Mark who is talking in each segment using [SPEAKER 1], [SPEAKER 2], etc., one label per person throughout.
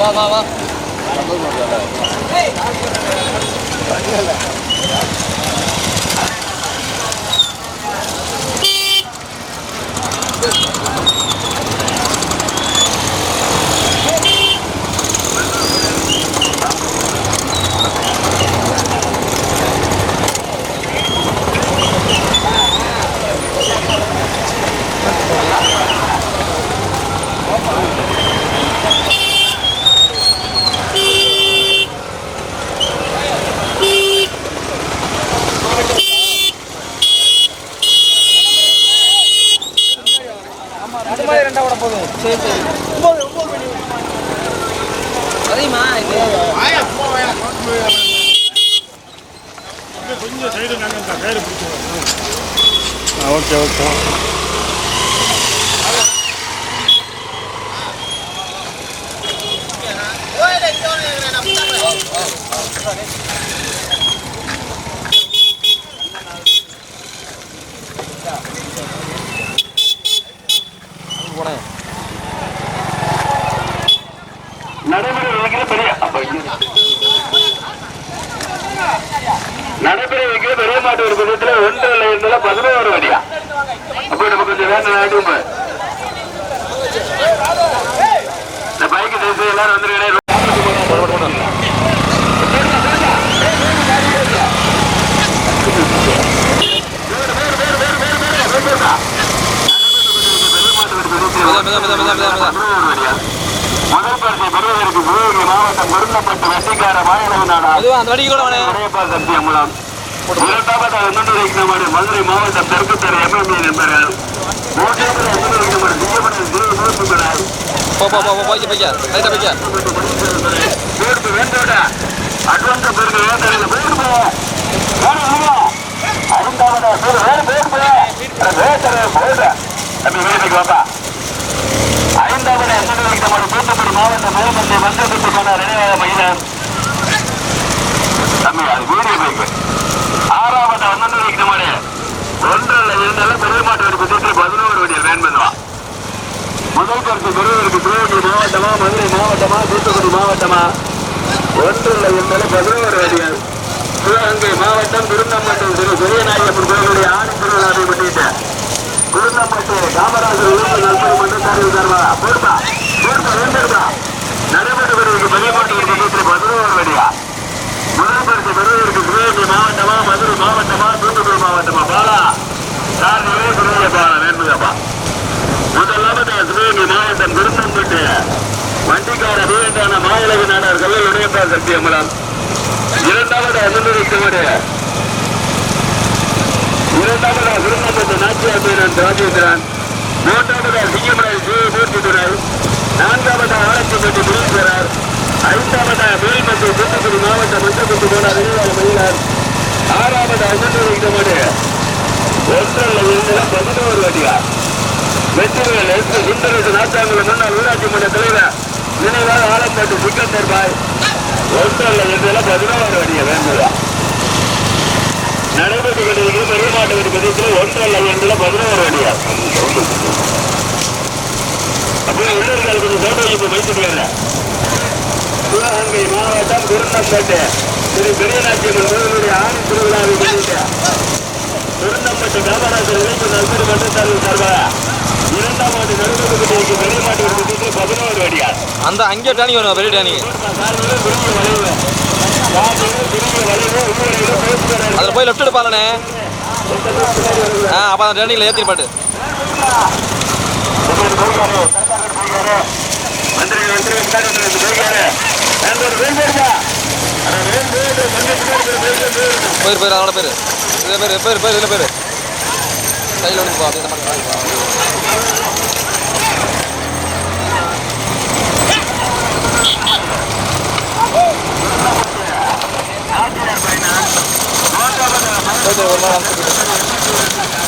[SPEAKER 1] വാ വാ വാ Good. வா சரி சரி அதிகமா
[SPEAKER 2] கொஞ்சம் சைடு நாங்கள் இந்த கயிறு பிடிச்சிடுவோம் ஓகே ஓகே
[SPEAKER 1] போனேன்
[SPEAKER 3] நடைபெற வைக்கிற பெரிய மாட்டு ஒரு பக்கத்துல ஒன்று இல்லை இருந்தாலும் பதினோரு வழியா அப்ப நம்ம கொஞ்சம் வேண்டாம் நாட்டும் இந்த பைக்கு தேசம் எல்லாரும் வந்துருக்கேன்
[SPEAKER 1] மெதா மெதா மெதா மெதா மெதா மெதா
[SPEAKER 3] முதல் பரிசை பெறுவதற்கு சிவகங்கை மாவட்டம் பெருந்தப்பட்டு
[SPEAKER 1] கூட வேணே
[SPEAKER 3] உடையப்பால் சத்தியமுலாம் இரண்டாவதாக முன்னூறு வைக்கணமாடு மதுரை மாவட்டம் தெற்குத்தர எம்எம்ஏ நண்பர்கள் மூன்றாவது முன்னூறு வைக்கணமாடு திங்கப்படம் திரு
[SPEAKER 1] போய்க்க
[SPEAKER 3] பேருக்கு வேண்டோட அட்வான்ஸ் பேருக்கு வேண்டாம் பேருக்கு ஐந்தாவதா பேர் வேறு பேருக்கு வேட்டரை போடுற தம்பி வீட்டுக்கு வாப்பா ஐந்தாவது முன்னூறு வைக்கணமாடு தூத்துக்குடி மாவட்டம் மேல்மந்தை மஞ்சள் நினைவாக மைதானம் தம்பி அது வீடியோ பைக்கு ஆறாவது அண்ணன் ஒன்றல்ல இருந்தாலும் பெரிய மாட்டு வடி பதினோரு வடியில் வேண்பதுவா முதல் பரிசு பெறுவதற்கு சிவகங்கை மாவட்டமா மதுரை மாவட்டமா தூத்துக்குடி மாவட்டமா? ஒன்றுள்ள இருந்தாலும் பதினோரு வடிகள் சிவகங்கை மாவட்டம் திருநம்பட்டம் திரு பெரியநாயகப்பன் கோயிலுடைய ஆடி திருவிழாவை முன்னிட்டு திருநம்பட்டு காமராஜர் உயர்வு நல்பணி மன்றத்தாரில் தருவாரா போடுப்பா நடைபெற்று வருவதற்கு பெரிய மாட்டு பதினோரு முதல் பரிசு பெறுவதற்கு சிவகங்கை மாவட்டமா மதுரை மாவட்டமா தூத்துக்குடி மாவட்டமா? பாலா. சார் நிலைய பெறுவதை பாலா வேண்டுதப்பா முதலாவது சிவகங்கை மாவட்டம் வண்டிக்கார வீரட்டான மாநிலவி நாடார் கல்லல் உடையப்பா சக்தி அமலம் இரண்டாவது அனுமதிக்குமாறு இரண்டாவது திருநம்பட்டு நாச்சியார் ராஜேந்திரன். மூன்றாவது சிங்கமராய் சிவமூர்த்தி துறை நான்காவது ஆலச்சிப்பட்டி முனீஸ்வரர் ஐந்தாவது மேல்மந்தை தூத்துக்குடி மாவட்ட மஞ்சக்குத்து போனார் இளையாள் மயிலார். ஆறாவது அனுமதிக்குமாறு ஒன்றல்ல இருந்த பதினோரு அடியார் வெற்றிகள் எஸ் சுந்தரேசு நாட்டாங்குளம் முன்னாள் ஊராட்சி மன்ற தலைவர். நினைவாக ஆலப்பட்டு சிக்கந்தர் பாய் ஒன்றல்ல இருந்ததுல பதினோரு வடிய வேண்டுதா. நடைபெற்று கொண்டிருக்கிற பெரிய மாட்டு ஒன்றல்ல இருந்ததுல பதினோரு அடியார் அப்படியே உள்ளூர்கள் கொஞ்சம் சோட்டை இப்போ வைத்துக்கல சிவகங்கை மாவட்டம் திருநம்பட்டு திரு பெரியநாச்சியம்மன் கோவிலுடைய ஆணி திருவிழாவை முன்னிட்டு. திருநம்பட்டு காமராஜர் இளைஞர் நல்பெரு மன்றத்தாரில் சார்பாக இரண்டாம் ஆண்டு நடுவர்களுக்கு பெரிய மாட்டு பதினோரு அடியார்.
[SPEAKER 1] அந்த அங்கே டேனிங் வரும் பெரிய டேனிங் அதில் போய் லெஃப்ட் எடுப்பாளனே. ஆ அப்போ அந்த ஏற்றி பாட்டு
[SPEAKER 3] மந்திரி மந்திரி விசாரி போய்க்காரு வேண்டோர் வேண்டோர்ப்பா அட வேண்டோர் வேண்டோர்
[SPEAKER 1] போயிரு போயிரு அதோட பேர். இதில் பேர் பேர் பேர் இதில் பேர். கையில் ஒன்று போ இந்த மாதிரி ஒரு நாள் அனுப்பிச்சு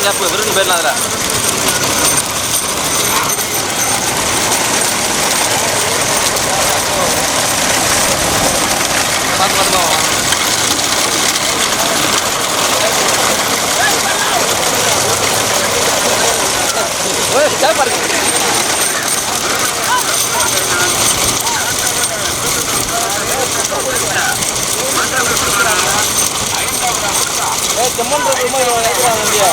[SPEAKER 1] அதான் கேப்பு விருந்து போயிடலாம் அதில் பார்த்து. பார்த்துக்கலாம் ஓய் கேப்பா இருக்கு ஏய் செம்மன் ரொம்ப ஏற்றுவாங்க வண்டியா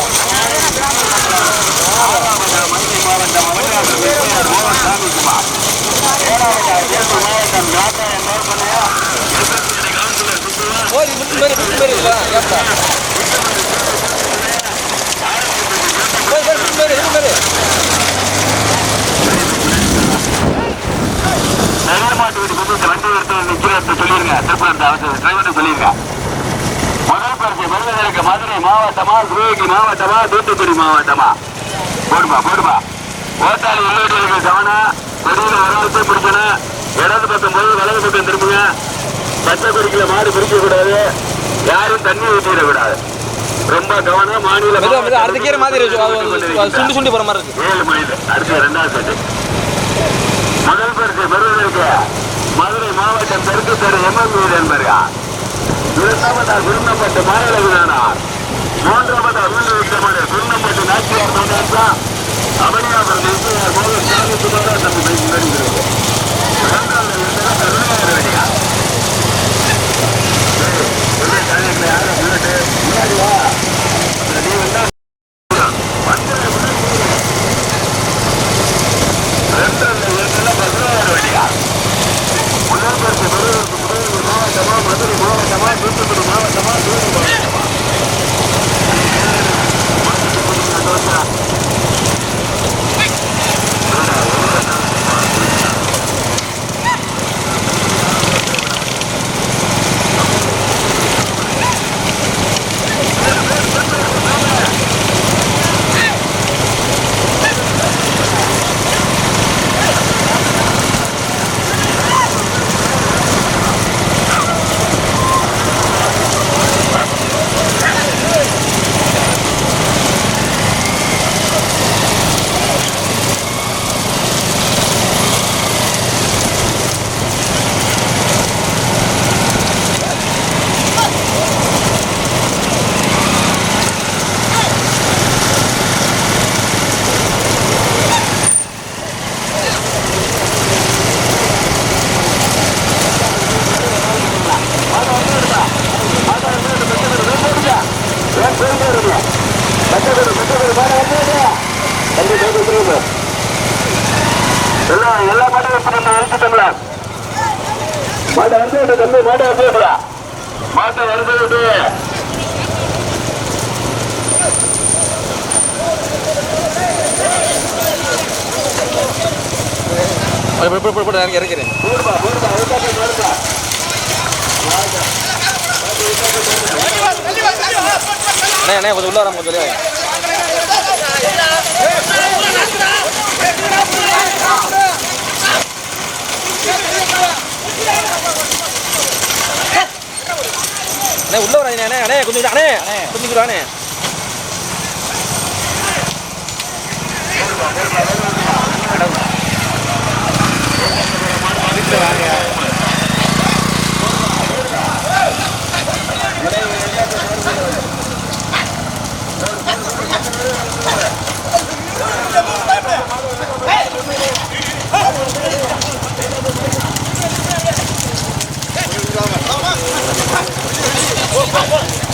[SPEAKER 1] ஓய் விட்டு பேர் விட்டு பேர் இருக்கா? கேப்பா. ஓய் பேர் விட்டு
[SPEAKER 3] வந்து வண்டி எடுத்து நிற்கிறேன் சொல்லிருங்க. திருப்பூர் அவசர சொல்லிருங்க. விருதுநகருக்கு மதுரை மாவட்டமா சிவகங்கை மாவட்டமா தூத்துக்குடி மாவட்டமா? போடுமா போடுமா? ஓட்டாளி உள்ளீடுகளுக்கு கவனம் கொடியில வரவழைச்சு பிடிக்கணும். இடது பக்கம் போய் வலது பக்கம் திரும்புங்க. பச்சை கொடிக்கல மாடு பிடிக்க கூடாது யாரும் தண்ணி ஊற்றிடக்கூடாது ரொம்ப கவனம் மாநில
[SPEAKER 1] அடுத்த கீரை மாதிரி சுண்டி சுண்டி போற மாதிரி இருக்கு.
[SPEAKER 3] ஏழு மைல் அடுத்து ரெண்டாவது செட்டு. முதல் பரிசு பெறுவதற்கு மதுரை மாவட்டம் தெற்கு தெரு எம்எம் வீடு இரண்டாவதாக இரண்டாவதா குருந்தப்பட்டு மாநிலவினானார் மூன்றாவதா வீடு குருந்தப்பட்டு நாச்சியார் மாநாட்டா அவனியாபுரம் தேசியார் மோகன் சாமி சுமாரா தம்பி பைக் நடிக்கிறது இரண்டாவது இருந்தால் கருணாகர் ரெடியா யாரும்
[SPEAKER 1] கொஞ்சம் உள்ளார வராம கொஞ்சம் வெளியே வாங்க. அண்ணே உள்ள வராங்க அண்ணே அண்ணே கொஞ்சம் அண்ணே கொஞ்சம் இங்க அண்ணே போயிரு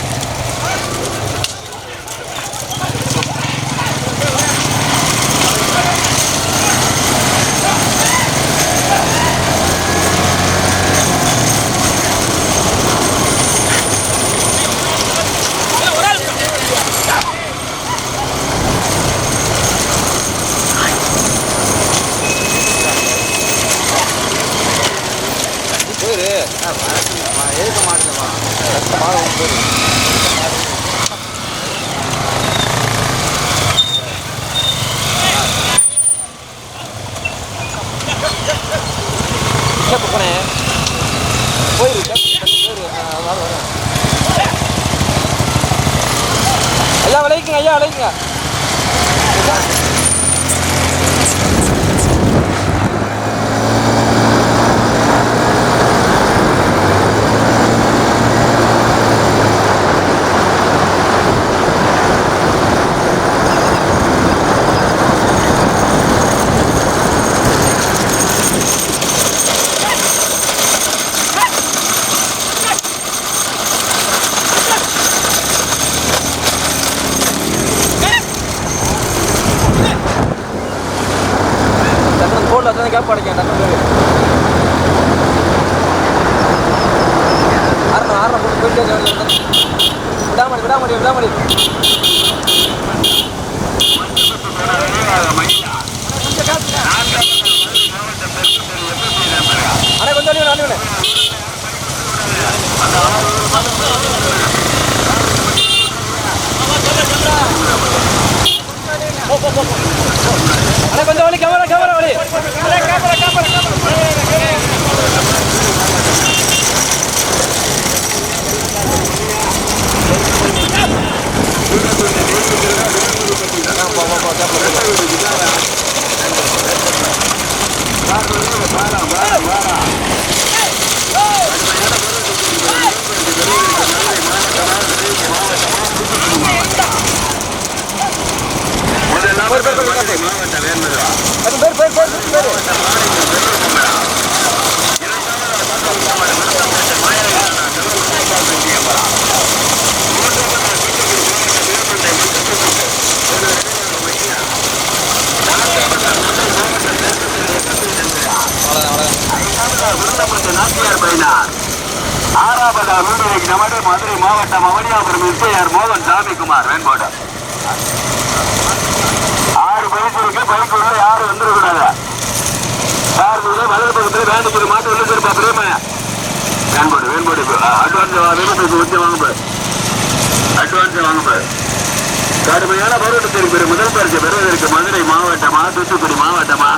[SPEAKER 3] கடுமையான போராட்டத்திற்கு பிறகு முதல் பரிசு பெறுவதற்கு மதுரை மாவட்டமா தூத்துக்குடி மாவட்டமா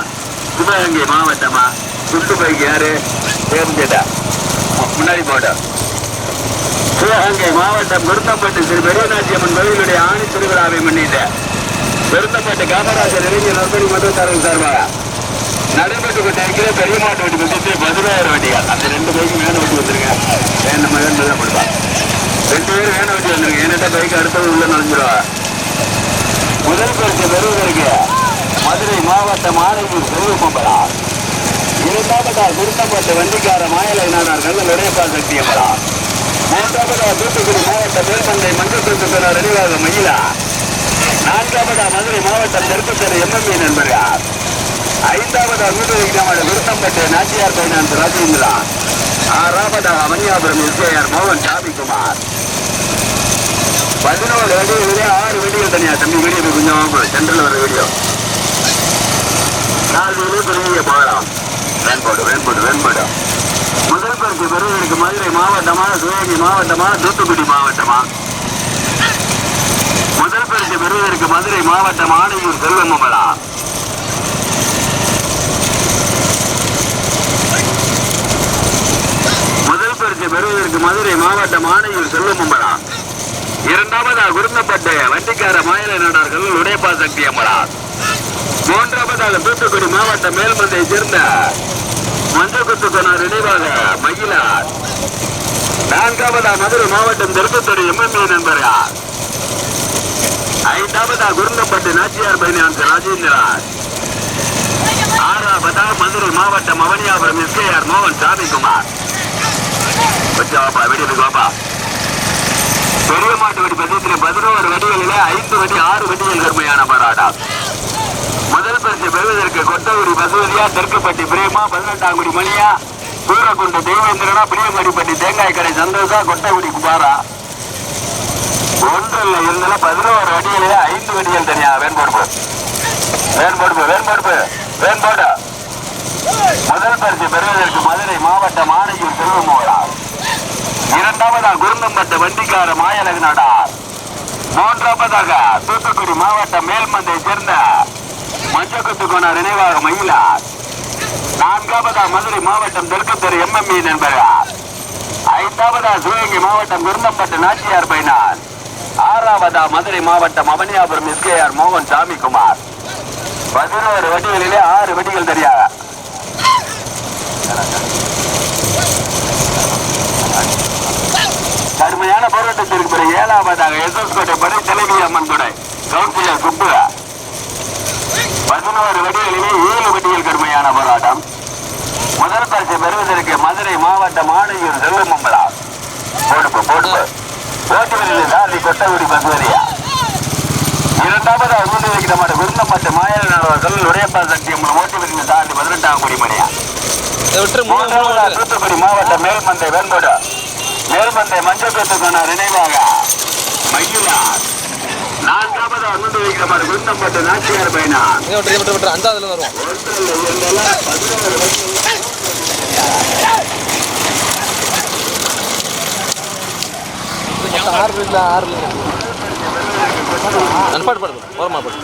[SPEAKER 3] சிவகங்கை மாவட்டமா சுட்டு பைக் யாரு? தேர்ந்தேட்டா முன்னாடி போட்டோம் சிவகங்கை மாவட்டம் விருத்தப்பட்டு ஸ்ரீ பெரியநாச்சியம்மன் கோவிலுடைய ஆணி திருவிழாவை முன்னிட்டு விருத்தப்பட்டு காமராஜர் இளைஞர் நற்பணி மதத்தாரர்கள் சார்பாக நடைபெற்று கொண்டிருக்கிற பெரிய மாட்டு வண்டி பற்றி பதினாயிரம் வண்டிகள். அந்த ரெண்டு பைக்கும் வேன வண்டி வந்துருங்க வேணும் மகன் தான் கொடுப்பான் ரெண்டு பேரும் வேன வண்டி வந்துருங்க என்னட்ட பைக் அடுத்தது உள்ள நுழைஞ்சிருவா. முதல் பரிசு பெறுவதற்கு மதுரை மாவட்டம் ஆணையூர் செல்வகும்பலா இரண்டாவதால் விருத்தப்பட்ட வண்டிக்கார மாயலை நாடார் நல்ல நுழைப்பா சக்தியம்பலா மூன்றாவதா தூத்துக்குடி மாவட்ட மேல்மந்தை மஞ்சள் பெறார் அறிவாக மயிலா நான்காவதா மதுரை மாவட்டம் தெற்குத்தெரு எம்எம்ஏ நண்பர்கள். ஐந்தாவதா வீட்டு கிராமட விருத்தம்பட்டு நாச்சியார் பைனான்ஸ் ராஜேந்திரா ஆறாவதாக மணியாபுரம் எஸ்ஏஆர் மோகன் ஜாபிக்குமார் பதினோரு வெடிகளிலே ஆறு வீடியோ தனியா? தம்பி வீடியோ கொஞ்சம் வாங்க. சென்ட்ரல் வர வீடியோ. நாலு வீடு பெரிய போகலாம். வேண்பாடு வேண்பாடு வேண்பாடு முதல் பரிசு பெறுவதற்கு மதுரை மாவட்டமா சிவகங்கை மாவட்டமா தூத்துக்குடி மாவட்டமா? முதல் பரிசு பெறுவதற்கு மதுரை மாவட்டம் ஆணையூர் செல்வமங்களா முதல் பரிசு பெறுவதற்கு மதுரை மாவட்டம் ஆணையூர் செல்வமங்களா இரண்டாவதா விருந்தப்பட்ட வண்டிக்கார மாயல நாடார்கள் உடையப்பா சக்தி அம்மலா மூன்றாவதாக தூத்துக்குடி மாவட்ட மேல்மந்தை சேர்ந்த மஞ்சள் குத்துக்கோனார் நினைவாக மகிழார் நான்காவதா மதுரை மாவட்டம் தெற்குத்துறை எம்எம்ஏ நண்பரார் ஐந்தாவதா குருந்தப்பட்டு நாச்சியார் பைனான்ஸ் ராஜேந்திரார் ஆறாவதா மதுரை மாவட்டம் அவனியாபுரம் எஸ்கேஆர் மோகன் சாமிக்குமார் கொஞ்சம் வாப்பா வாப்பா பெரிய மாட்டு வெடி பந்தயத்தில் பதினோரு வெடிகளில ஐந்து வெடி ஆறு வெடிகள் கருமையான போராட்டம். முதல் பரிசு பெறுவதற்கு கொட்டகுடி பசுவதியா தெற்குப்பட்டி பிரேமா பதினெட்டாம் குடி மணியா சூரக்குண்டு தேவேந்திரனா பிரியமடிப்பட்டி தேங்காய் கடை சந்தோஷா கொட்டகுடி குமாரா. ஒன்றில் இருந்தாலும் பதினோரு அடிகளிலே ஐந்து வெடிகள் தனியா வேண்படுப்பு. வேண்படுப்பு வேண்படுப்பு வேண்போடு. முதல் பரிசு பெறுவதற்கு மதுரை மாவட்டம் ஆணையூர் செல்வமோகா இரண்டாவதா குருந்தம்பட்ட வண்டிக்கார மாயலகு நாடார். மூன்றாவதாக தூத்துக்குடி மாவட்டம் மேல்மந்தை சேர்ந்த மஞ்சக்கத்து கோனார் நினைவாக மயிலார் நான்காவதா மதுரை மாவட்டம் தெற்குத்தெரு எம்எம்இ நண்பர்கள் ஐந்தாவதா சிவகங்கை மாவட்டம் குருந்தம்பட்டு நாச்சியார் பைனான் ஆறாவதா மதுரை மாவட்டம் அவனியாபுரம் எஸ்கேஆர் மோகன் சாமிக்குமார் பதினோரு வடிகளிலே ஆறு வெடிகள் தெரியாக போராட்டத்திற்கு பிறகு ஏழாவதாக எஸ்எஸ் கோட்டை படை தலைவி அம்மன் கொடை கவுன்சிலர் சுப்பு பதினோரு வெடிகளிலே ஏழு வெடிகள் கடுமையான போராட்டம். முதல் பரிசு பெறுவதற்கு மதுரை மாவட்டம் ஆணையூர் செல்வமம்பலா போடுப்பு போடுப்பு. ஓட்டுவரில் தாண்டி கொட்டகுடி பசுவரியா இரண்டாவது அகுண்டு வைக்கிற மாட்ட விருந்தப்பட்டு மாயல நடவர்கள் உடையப்பா சக்தி மூலம் ஓட்டுவரில் தாண்டி பதினெட்டாம் குடி மணியா.
[SPEAKER 1] இதை விட்டுரு மூணு மூணு.
[SPEAKER 3] மூன்றாவது
[SPEAKER 1] விட்டுரு.
[SPEAKER 3] தூத்துக்குடி மாவட்டம் மேல்மந்தை வேண்போடு. மேல்மந்தை மஞ்சக்கத்துக்கான நினைவாக மகிழார் நான்காவது அகுண்டு வைக்கிற மாட்ட விருந்தப்பட்டு நாச்சியார்
[SPEAKER 1] விட்டுரு. அஞ்சாவதுல மொத்தம் ஆறு இல்லை ஆறு இல்லை அன்பாடு பாடு ஓரமா பாடு.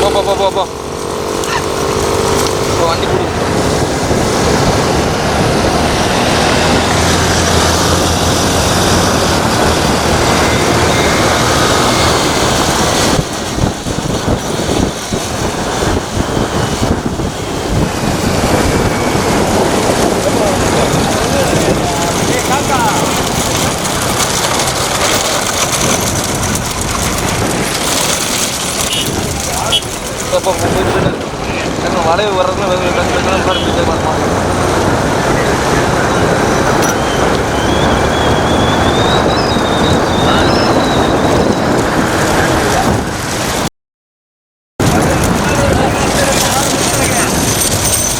[SPEAKER 1] போ போ போ போ போ போ, வண்டி கொடு போ போ போ போயிட்டு போயிட்டு ஏன்னா வளைவு வர்றதுல வெறும் கஷ்டம் கஷ்டம் பாரு இப்படி பாருமா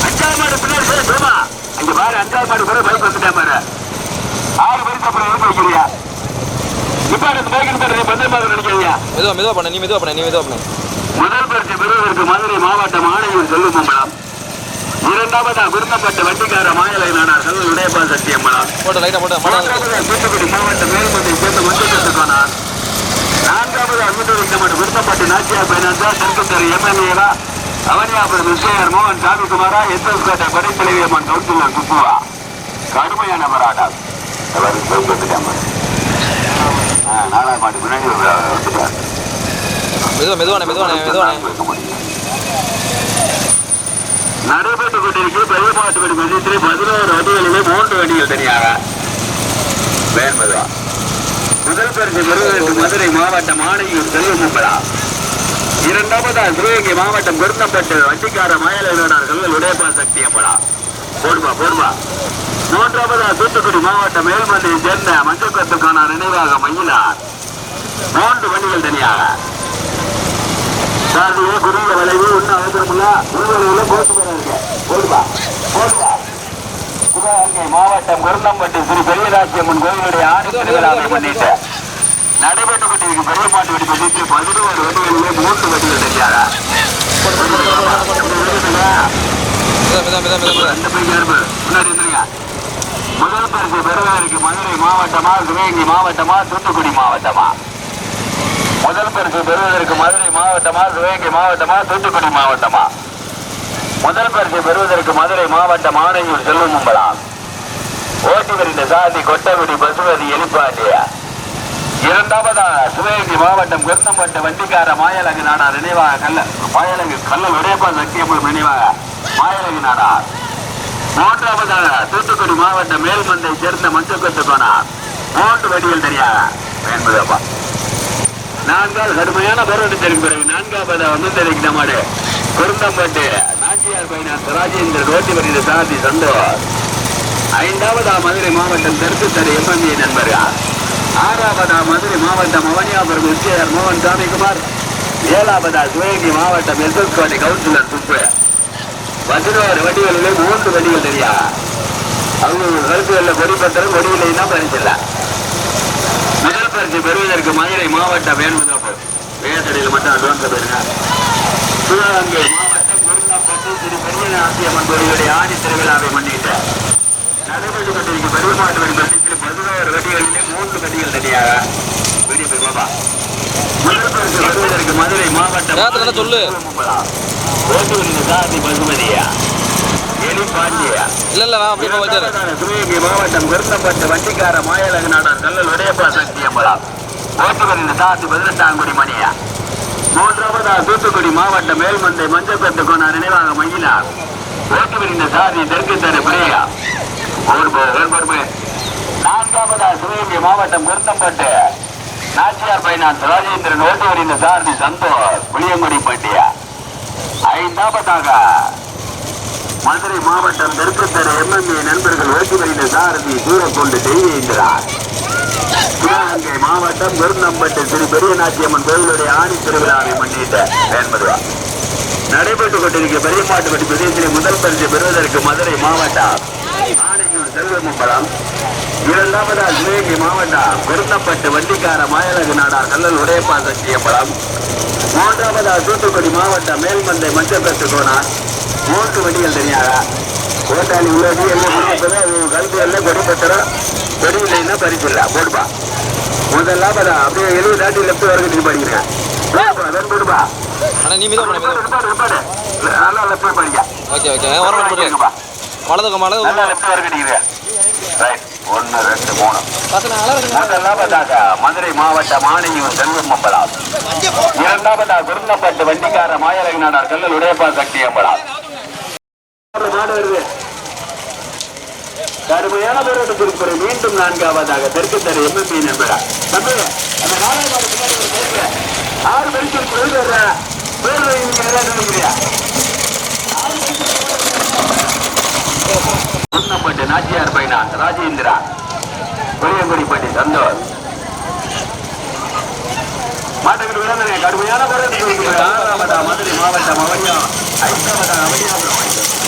[SPEAKER 3] அஞ்சாவது மாடு பின்னாடி போய் பிரமா அங்க பாரு அஞ்சாவது மாடு கூட பைக் வந்துட்டா பாரு ஆறு பேருக்கு அப்புறம் எங்க வைக்கிறியா இப்ப அந்த பைக் எடுத்து பந்தயமாக நினைக்கிறீங்க
[SPEAKER 1] மெதுவா பண்ண நீ மெதுவா பண்ண நீ மெதுவா பண்ண.
[SPEAKER 3] முதல் பரிசு பெறுவதற்கு மதுரை மாவட்டம் ஆணையூர் செல்லும் மம்பலம் இரண்டாவதா விருந்தப்பட்ட வண்டிக்கார மாயலை நாடார் செல்வ உடையப்பா சத்தியம்மலம்
[SPEAKER 1] போட்டு லைட்டா போட்டு
[SPEAKER 3] தூத்துக்குடி மாவட்டம் மேல்மந்தை சேர்ந்த மஞ்சக்கத்துக்கானார் நான்காவது வைக்கப்பட்ட விருந்தப்பட்டு நாச்சியார் பைனான்சா தெற்குத்தர் எம்எல்ஏவா அவனியாபுரம் விஜயர் மோகன் சாமிக்குமாரா எஸ் எஸ் கோட்டை படைத்தலைவி அம்மன் கவுன்சிலர் குப்புவா. கடுமையான போராட்டம். அவர் சொல்லிட்டாங்க ஆ, நாலாவது மாட்டு பின்னாடி ஒரு வந்துட்டார்.
[SPEAKER 1] மெதுவா மெதுவானே மெதுவானே மெதுவானே
[SPEAKER 3] வைக்க நடைபெற்றுக் கொண்டிருக்கிற பெரிய மாட்டு வண்டி மையத்தில் பதினோரு வண்டிகளிலே மூன்று வண்டிகள் தனியாக வேண்பதா முதல் பரிசு பெறுவதற்கு மதுரை மாவட்டம் ஆணையூர் செல்வமும்பலா இரண்டாவதா சிவகங்கை மாவட்டம் பெருந்தப்பட்டு வண்டிக்கார மயிலாளர்கள் உடையப்பா சக்தி அம்பலா போடுமா போடுமா மூன்றாவதா தூத்துக்குடி மாவட்டம் மேல்மந்தையை சேர்ந்த மஞ்சக்கத்துக்கான நினைவாக மயிலார் மூன்று வண்டிகள் தனியாக சாதியே குறுகிய வளைவு ஒன்றும் அவசரமில்ல உள்வளைவுல கோட்டு பேர இருக்கு. போடுவா போடுவா சிவகங்கை மாவட்டம் குருந்தம்பட்டி ஸ்ரீ பெரியராட்சியம்மன் கோவிலுடைய ஆணி திருவிழாவை முன்னிட்டு நடைபெற்று கொண்டிருக்கும் பெரிய பாட்டு வெடி பண்டிகை பதினோரு வண்டிகளிலே மூன்று வண்டிகள் தெரியாதா முதல் பரிசு பெறுவதற்கு மதுரை மாவட்டமா சிவகங்கை மாவட்டமா தூத்துக்குடி மாவட்டமா? முதல் பரிசு பெறுவதற்கு மதுரை மாவட்டமா சிவகங்கை மாவட்டமா தூத்துக்குடி மாவட்டமா? முதல் பரிசு பெறுவதற்கு மதுரை மாவட்டம் ஆணையூர் செல்வமங்கலம் ஓட்டி வருகின்ற சாதி கொட்டகுடி பசுபதி எலிப்பாண்டியா இரண்டாவதா சிவகங்கை மாவட்டம் குருத்தம்பட்டு வண்டிக்கார மாயலகு நாடார் நினைவாக கல்ல மாயலங்கு கல்ல உடையப்பா சக்தியம்மன் நினைவாக மாயலகு நாடார். மூன்றாவதாக தூத்துக்குடி மாவட்டம் மேல்மந்தை சேர்ந்த மஞ்சக்கத்து கோனார். மூன்று வடிகள் தெரியாக என்பதப்பா நான்காவது கடுமையான போராட்டம் தெரியும் பிறகு நான்காவது வந்து தெரிவிக்கிற மாடு குருந்தம்பட்டு நாச்சியார் பையனார் ராஜேந்திர ரோட்டி வருகிற சாதி சந்தோ ஐந்தாவதா மதுரை மாவட்டம் தெற்கு தடை எம்எம்ஏ நண்பர்கள் ஆறாவதா மதுரை மாவட்டம் அவனியாபுரம் உச்சியார் மோகன் சாமிகுமார். ஏழாவதா சிவகங்கை மாவட்டம் எஸ்எஸ் கவுன்சிலர் சுப்பு. பதினோரு வடிகளிலே மூன்று வடிகள் தெரியா? அவங்க கருத்துகளில் கொடி பத்திரம் கொடியிலைன்னா பறிச்சிடலாம். பரிசு பெறுவதற்கு மதுரை மாவட்டம் வேணுமுதப்பு வேதடையில் மட்டும் அட்வான்ஸ் போயிருங்க சிவகங்கை மாவட்டம் குருங்காப்பட்டு திரு பெரியநாசியம்மன் கோயிலுடைய ஆடி திருவிழாவை முன்னிட்டு நடைபெற்று கொண்டிருக்கும் பெரிய மாட்டு வரி பண்டிகையில் பதினோரு வண்டிகளிலே மூன்று வண்டிகள் தனியாக வீடியோ போய் பாப்பா முதல் பரிசு பெறுவதற்கு மதுரை மாவட்டம்
[SPEAKER 1] சொல்லு?
[SPEAKER 3] பசுமதியா
[SPEAKER 1] இல்ல இல்ல நான் அப்படியே வச்சாரு
[SPEAKER 3] சிவகங்கை மாவட்டம் விருந்தப்பட்டு வண்டிக்கார மாயலகு நாடார் கல்லல் உடையப்பா சக்தி அம்பலம். ஓட்டுநரின் சாத்தி பதினெட்டாங்குடி மணியா. மூன்றாவதா தூத்துக்குடி மாவட்டம் மேல்மந்தை மஞ்சப்பட்டு கோனார் நினைவாக மயிலார் ஓட்டுநரின் சாதி தெற்கு தெரு பிரியா. நான்காவதா சிவகங்கை மாவட்டம் விருந்தப்பட்டு நாச்சியார் பைனான்ஸ் ராஜேந்திரன் ஓட்டுநரின் சாரதி சந்தோஷ் புளியங்குடி பட்டியா. ஐந்தாவதாக மதுரை மாவட்டம் பெருக்குத்தர எம்எம்ஏ நண்பர்கள் ஓட்டி சாரதி சூரக்கொண்டு செய்கின்றார் சிவகங்கை மாவட்டம் பெருந்தம்பட்டு திரு பெரியநாச்சியம்மன் கோவிலுடைய ஆணி திருவிழாவை முன்னிட்ட என்பதுவா நடைபெற்றுக் கொண்டிருக்கிற பெரியமாட்டுப்பட்டி பிரதேசத்தில் முதல் பரிசு பெறுவதற்கு மதுரை மாவட்டம் ஆணையூர் செல்வமம்பலம் இரண்டாவதா சிவகங்கை மாவட்டம் விருந்தம்பட்டு வண்டிக்கார மாயலகு நாடார் கல்லல் உடையப்பா சக்தியம்பலம். மூன்றாவதா தூத்துக்குடி மாவட்டம் மேல்மந்தை மஞ்சப்பட்டு கோனார். மூன்று வண்டிகள் தனியாக ஓட்டாளி உள்ளது எல்லாம் முடிப்பதும் கல்வி எல்லாம் கொடி பத்திரம் கொடி இல்லைன்னா பரிசு இல்லை போடுப்பா முதலாவதா அப்படியே எழுபது தாண்டி லெஃப்ட் வரைக்கும் படிக்கிறேன் வெறும் போடுப்பா. மதுரை மாவட்டம் ஆணையூர் செல்வம் மம்பலம் இரண்டாவதாக குருங்கப்பட்டு வண்டிக்கார மாயலகு நாடார் கல்லல் உடையப்பா சக்தி அம்பலம் மாடு வருது. கடுமையான திருப்பறை மீண்டும் நான்காவதாக தெற்கு தர எம்பி நம்பரா தம்பி அந்த நாலாவது ஆறு மணிக்கு கொண்டு வர்ற பேர் வைங்க நினைக்கிறியா முன்னப்பட்டு நாச்சியார் பைனான் ராஜேந்திரா புளியங்குடிப்பட்டி சந்தோஷ் மாட்டுக்கு விளம்பரே கடுமையான போராட்டம் மதுரை மாவட்டம் அவையம் ஐந்தாவதா அவனியாபுரம்